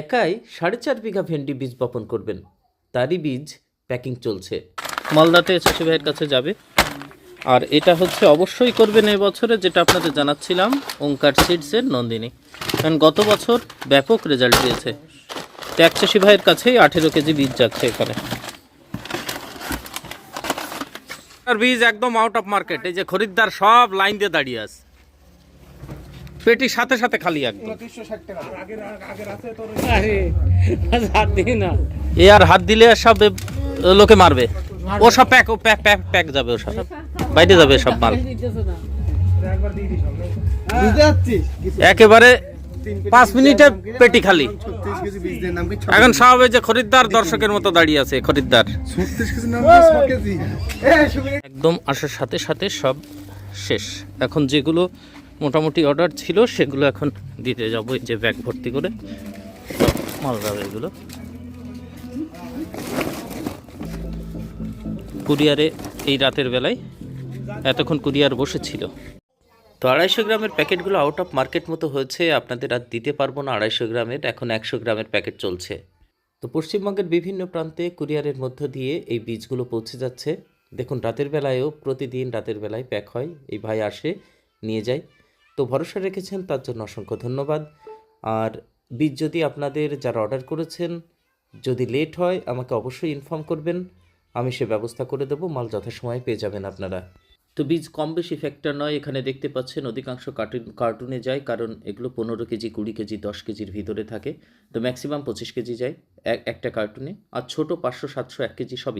একাই সাড়ে চার বিঘা ভেন্ডি বীজ বপন করবেন। তারই বীজ প্যাকিং চলছে। মালদাতে চাষি ভাইয়ের কাছে যাবে। আর এটা হচ্ছে অবশ্যই করবেন এই বছরে যেটা আপনাদের জানাচ্ছিলাম ওঙ্কার সিডসের নন্দিনী। কারণ গত বছর ব্যাপক রেজাল্ট দিয়েছে। তো এক চাষি ভাইয়ের কাছেই আঠেরো কেজি বীজ যাচ্ছে এখানে। আর বীজ একদম আউট অফ মার্কেট এই যে খরিদ্দার সব লাইন দিয়ে দাঁড়িয়ে আছে। পেটি সাথে সাথে খালি একদম। এ আর হাত দিলে সব লোকে মারবে। ও সব প্যাক ও প্যাক প্যাক প্যাক যাবে ও সব। বাইরে যাবে সব মাল। একেবারে পাঁচ মিনিটে পেটি খালি। এখন সব যে খরিদ্দার দর্শকের মতো দাঁড়িয়ে আছে খরিদ্দার। একদম আসার সাথে সাথে সব শেষ। এখন যেগুলো মোটামুটি অর্ডার ছিল, সেগুলো এখন দিতে যাব যে ব্যাগ ভর্তি করে। সব মাল যাবে এগুলো। কুরিয়ারে এই রাতের বেলায় এতক্ষণ কুরিয়ার বসেছিল। তো আড়াইশো গ্রামের প্যাকেটগুলো আউট অফ মার্কেট মতো হয়েছে, আপনাদের আর দিতে পারব না আড়াইশো গ্রামের, এখন একশো গ্রামের প্যাকেট চলছে। তো পশ্চিমবঙ্গের বিভিন্ন প্রান্তে কুরিয়ারের মধ্য দিয়ে এই বীজগুলো পৌঁছে যাচ্ছে। দেখুন, রাতের বেলায়ও প্রতিদিন রাতের বেলায় প্যাক হয়, এই ভাই আসে, নিয়ে যায়। তো ভরসা রেখেছেন, তার জন্য অসংখ্য ধন্যবাদ। আর বীজ যদি আপনাদের যারা অর্ডার করেছেন, যদি লেট হয়, আমাকে অবশ্যই ইনফর্ম করবেন। আমি সে ব্যবস্থা করে দেবো, মাল যথাসময়ে পেয়ে যাবেন আপনারা। তো বীজ কম বেশি ফ্যাক্টর নয়, এখানে দেখতে পাচ্ছেন অধিকাংশ কার্টুন কার্টুনে যায়, কারণ এগুলো পনেরো কেজি, কুড়ি কেজি, দশ কেজির ভিতরে থাকে। তো ম্যাক্সিমাম পঁচিশ কেজি যায় এক একটা কার্টুনে আর ছোট পাঁচশো, সাতশো, এক কেজি সবই